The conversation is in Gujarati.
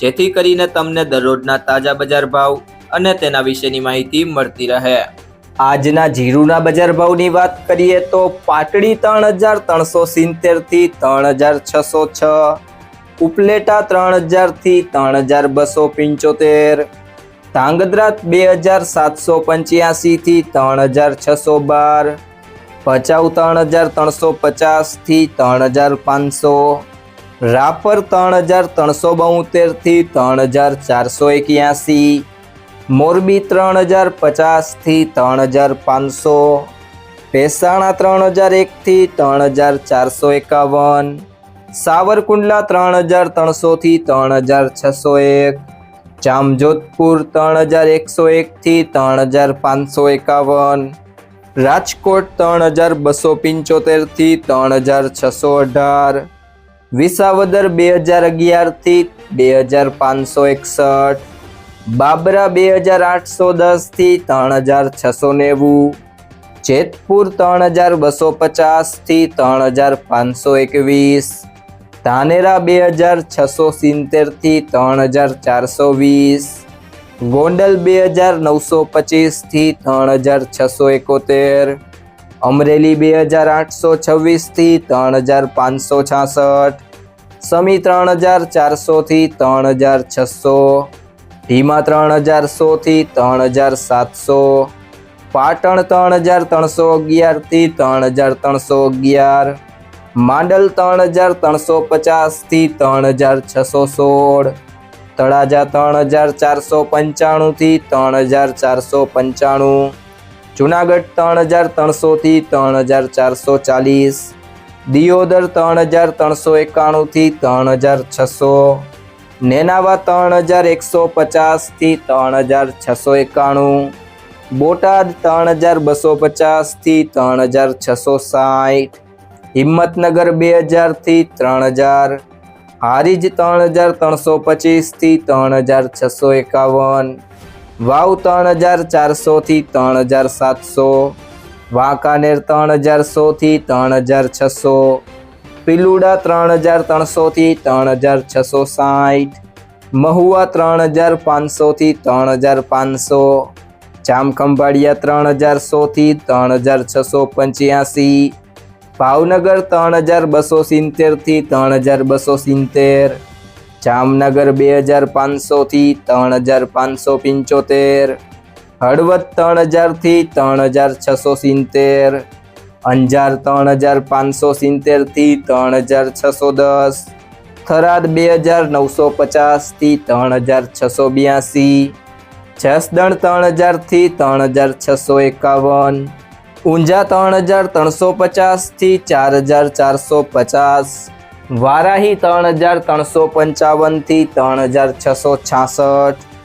જેથી કરીને તમને દરરોજના તાજા બજાર ભાવ અને તેના વિશેની માહિતી મળતી રહે. આજના જીરુના બજાર ભાવની વાત કરીએ તો પાટડી ત્રણ હજાર ત્રણસો સિત્તેરથી ત્રણ હજાર છસો છ, ઉપલેટા ત્રણ હજારથી ત્રણ હજાર બસો પંચોતેર, ધાંગધ્રા બે હજાર સાતસો પંચ્યાસી થી ત્રણ હજાર છસો બાર, ભચાઉ ત્રણ હજાર ત્રણસો પચાસથી ત્રણ હજાર પાંચસો રાપર ત્રણ હજાર ત્રણસો બોતેરથી ત્રણ હજાર ચારસો એક્યાસી મોરબી ત્રણ હજાર પચાસથી ત્રણ હજાર પાંચસો ભેસાણા ત્રણ હજાર એકથી ત્રણ હજાર ચારસો એકાવન સાવરકુંડલા ત્રણ હજાર ત્રણસોથી ત્રણ હજાર છસો એક જામજોધપુર ત્રણ હજાર એકસો એકથી ત્રણ હજાર પાંચસો એકાવન રાજકોટ ત્રણ હજાર બસો પંચોતેરથી ત્રણ હજાર છસો અઢાર વિસાવદર બે હજાર અગિયારથી બે હજાર પાંચસો એકસઠ, બાબરા બે હજાર આઠસો દસથી ત્રણ હજાર છસો નેવું, જેતપુર ત્રણ હજાર બસો પચાસથી ત્રણ હજાર પાંચસો એકવીસ, ધાનેરા બે હજાર છસો સિત્તેરથી ત્રણ હજાર ચારસો વીસ, ગોંડલ બે હજાર નવસો પચીસથી ત્રણ હજાર છસો એકોતેર અમરેલી બે હજાર આઠસો છવ્વીસથી ત્રણ હજાર પાંચસો છાસઠ સમી ત્રણ હજાર ચારસોથી ત્રણ હજાર છસો ધીમા ત્રણ હજાર સોથી ત્રણ હજાર સાતસો પાટણ ત્રણ હજાર ત્રણસો અગિયારથી ત્રણ હજાર ત્રણસો અગિયાર માંડલ ત્રણ હજાર ત્રણસો પચાસથી ત્રણ હજાર છસો સોળ તળાજા ત્રણ હજાર ચારસો પંચાણુંથી ત્રણ હજાર ચારસો પંચાણું જુનાગઢ ત્રણ હજાર ત્રણસોથી ત્રણ હજાર ચારસો ચાલીસ, દિયોદર ત્રણ હજાર ત્રણસો એકાણુંથી ત્રણ હજાર છસો, નેનાવા ત્રણ હજાર એકસો પચાસથી ત્રણ હજાર છસો એકાણું, બોટાદ ત્રણ હજાર બસો પચાસથી ત્રણ હજાર છસો સાઠ, હિંમતનગર બે હજારથી ત્રણ હજાર, હારીજ ત્રણ હજાર ત્રણસો પચીસથી ત્રણ હજાર છસો એકાવન વાવ ત્રણ હજાર ચારસોથી ત્રણ હજાર સાતસો વાંકાનેર ત્રણ હજાર સોથી ત્રણ હજાર છસો પિલુડા ત્રણ હજાર ત્રણસોથી ત્રણ હજાર છસો સાઠ મહુવા ત્રણ હજાર પાંચસોથી ત્રણ હજાર પાંચસો જામખંભાળિયા ત્રણ હજાર સોથી ત્રણ હજાર છસો પંચ્યાસી ભાવનગર ત્રણ હજાર બસો સિત્તેરથી ત્રણ હજાર બસો સિત્તેર જામનગર બે હજાર પાંચસોથી ત્રણ હજાર પાંચસો પંચોતેર, હળવદ ત્રણ હજારથી ત્રણ હજાર છસો સિત્તેર, અંજાર ત્રણ હજાર પાંચસો સિત્તેરથી ત્રણ હજાર છસો દસ, થરાદ બે હજાર નવસો પચાસથી ત્રણ હજાર છસો બ્યાસી, જસદણ ત્રણ હજારથી ત્રણ હજાર છસો એકાવન, ઊંઝા ત્રણ હજાર ત્રણસો પચાસથી ચાર હજાર ચારસો પચાસ વારાહી ત્રણ હજાર ત્રણસો પંચાવનથી ત્રણ હજાર છસો છાસઠ.